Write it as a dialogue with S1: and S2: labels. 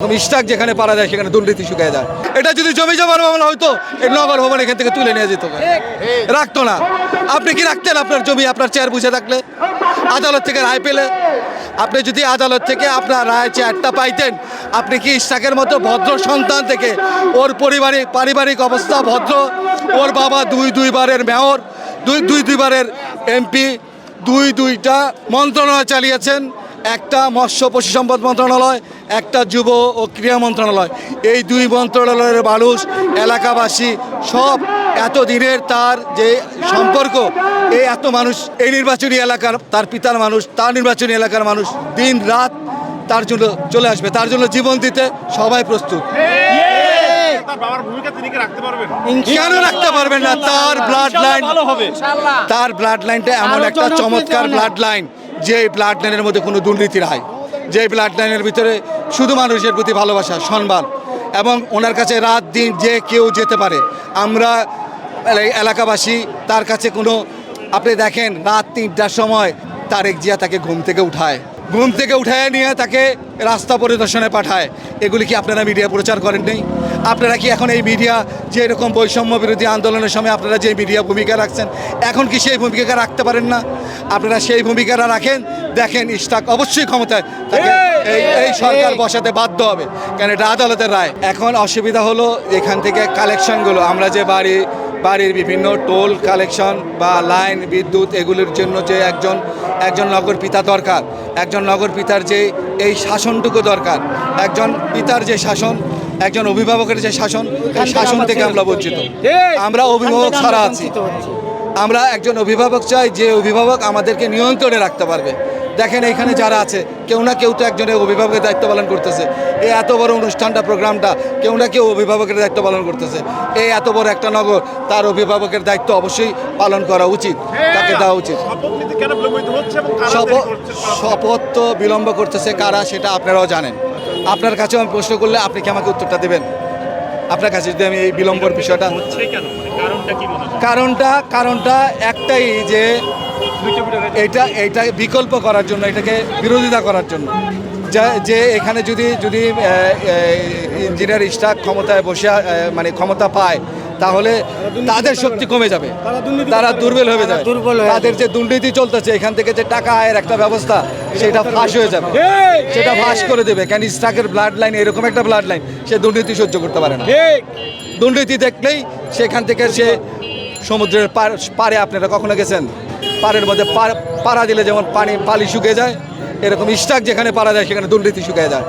S1: এরকম স্টাক যেখানে পারা যায়, সেখানে দুর্নীতি শুকিয়ে যায়। এটা যদি জমি জমার মামলা হয়তো নগর ভবন এখান থেকে তুলে নিয়ে যেত। রাখতো না। আপনি কি রাখতেন আপনার জমি, আপনার চেয়ার বুঝে থাকলে? আদালত থেকে রায় পেলে। আপনি যদি আদালত থেকে আপনার রায় চেয়ারটা পাইতেন, আপনি কি ইস্টাকের মতো ভদ্র সন্তান থেকে, ওর পরিবারিক, পারিবারিক অবস্থা ভদ্র, ওর বাবা দুই দুইবারের মেয়র, দুই দুই দুইবারের এমপি, দুই দুইটা মন্ত্রণালয় চালিয়েছেন একটা মৎস্য পশু সম্পদ মন্ত্রণালয় একটা যুব ও ক্রীড়া মন্ত্রণালয়। এই দুই মন্ত্রণালয়ের মানুষ এলাকাবাসী সব এত দিনের তার যে সম্পর্ক এই এত মানুষ এই নির্বাচনী এলাকার তার পিতার মানুষ তার নির্বাচনী এলাকার মানুষ দিন রাত তার জন্য চলে আসবে তার জন্য জীবন দিতে সবাই প্রস্তুত।
S2: তার বাবার ভূমিকা তিনি কি রাখতে পারবেন?
S1: কেন রাখতে পারবেন না? তার ব্লাড লাইন
S2: হবে।
S1: তার ব্লাড লাইনটা এমন একটা চমৎকার ব্লাড লাইন যে ব্লাড লাইনের মধ্যে কোনো দুর্নীতি নাই যে ব্লাড লাইনের ভিতরে শুধু মানুষের প্রতি ভালোবাসা, সম্মান এবং ওনার কাছে রাত দিন যে কেউ যেতে পারে, আমরা এলা- এলাকাবাসী তার কাছে কোনো, আপনি দেখেন রাত তিনটার সময় তারেক জিয়া তাকে ঘুম থেকে উঠায়। ঘুম থেকে উঠায় নিয়ে তাকে রাস্তা পরিদর্শনে পাঠায়। এগুলি কি আপনারা মিডিয়া প্রচার করেন নেই আপনারা কি এখন এই মিডিয়া যে এরকম বৈষম্য বিরোধী আন্দোলনের সময় আপনারা যে মিডিয়া ভূমিকা রাখছেন এখন কি সেই ভূমিকা রাখতে পারেন না? আপনারা সেই ভূমিকাটা রাখেন দেখেন ইস্তাক অবশ্যই ক্ষমতায় তাকে এই এই সরকার বসাতে বাধ্য হবে। কেন এটা আদালতের রায়। এখন অসুবিধা হলো এখান থেকে কালেকশনগুলো। আমরা যে বাড়ি বাড়ির বিভিন্ন টোল কালেকশন বা লাইন বিদ্যুৎ এগুলোর জন্য যে একজন একজন নগর পিতা দরকার। একজন নগর পিতার যে এই শাসনটুকু দরকার। একজন পিতার যে শাসন একজন অভিভাবকের যে শাসন এই শাসন থেকে আমরা বঞ্চিত। আমরা অভিভাবক ছাড়া আছি। আমরা একজন অভিভাবক চাই যে অভিভাবক আমাদেরকে নিয়ন্ত্রণে রাখতে পারবে। দেখেন এখানে যারা আছে কেউ না কেউ তো একজনের অভিভাবকের দায়িত্ব পালন করতেছে। এই এত বড় অনুষ্ঠানটা প্রোগ্রামটা কেউ না কেউ অভিভাবকের দায়িত্ব পালন করতেছে। এই এত বড় একটা নগর তার অভিভাবকের দায়িত্ব অবশ্যই পালন করা উচিত। তাকে দেওয়া উচিত?
S2: শপথ
S1: তো বিলম্ব করতেছে কারা সেটা আপনারাও জানেন। আপনার কাছে আমি প্রশ্ন করলে আপনি কি আমাকে উত্তরটা দেবেন? আপনার কাছে যদি আমি এই বিলম্বর বিষয়টা
S2: হচ্ছে মানে কারণটা
S1: কারণটা একটাই যে এটা এটা বিকল্প করার জন্য এটাকে বিরোধিতা করার জন্য। যা- যে এখানে যদি যদি ইঞ্জিনিয়ার স্টাফ ক্ষমতায় বসে মানে ক্ষমতা পায় তাহলে তাদের শক্তি কমে যাবে। তারা দুর্বল হয়ে যাবে। তাদের যে দুর্নীতি চলতেছে, এখান থেকে যে টাকা আয়ের একটা ব্যবস্থা, সেটা ফাঁস হয়ে যাবে। সেটা ফাঁস করে দেবে। কেন স্টাকের ব্লাড লাইন এরকম একটা ব্লাড লাইন সে দুর্নীতি সহ্য করতে পারে না। দুর্নীতি দেখলেই সেখান থেকে সে সমুদ্রের পার আপনারা কখনো গেছেন? পাড়ের মধ্যে পাড়া দিলে যেমন পানি পালি শুকিয়ে যায়, এরকম স্টাক যেখানে পারা যায় সেখানে দুর্নীতি শুকিয়ে যায়।